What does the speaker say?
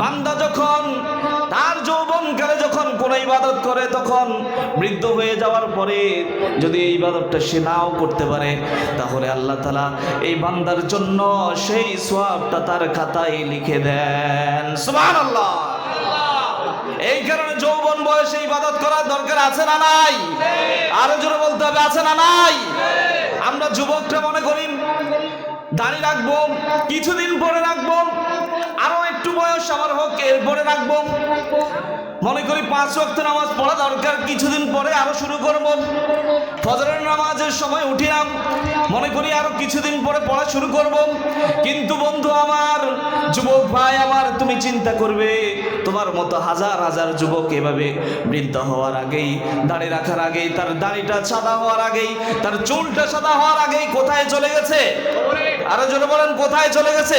বান্দা যখন তার যৌবন যৌবনকালে যখন কোন ইবাদত করে, তখন বৃদ্ধ হয়ে যাওয়ার পরে যদি এই ইবাদতটা সে নাও করতে পারে, তাহলে আল্লাহ তালা এই বান্দার জন্য সেই সোয়াবটা তার খাতায় লিখে দেন। সুবহান আল্লাহ এই কারণে যৌবন বয়সে ইবাদত করার দরকার আছে না নাই? আরও জোরে বলতে হবে, আছে না নাই? আমরা যুবকরা মনে করি, দাড়ি রাখব, কিছুদিন পরে রাখব হোক এরপরে রাখব? মনে করি পাঁচ ওয়াক্ত নামাজ পড়া দরকার, কিছুদিন পরে আরও শুরু করব। ফজরের নামাজের সময় উঠিলাম, মনে করি আরও কিছুদিন পরে পড়া শুরু করব। কিন্তু বন্ধু আমার, যুবক ভাই আমার, তুমি চিন্তা করবে, তোমার মতো হাজার হাজার যুবক এভাবে বৃদ্ধ হওয়ার আগেই, দাড়ি রাখার আগেই, তার দাড়িটা সাদা হওয়ার আগেই, তার চুলটা সাদা হওয়ার আগেই কোথায় চলে গেছে? আরও জোরে বলেন, কোথায় চলে গেছে?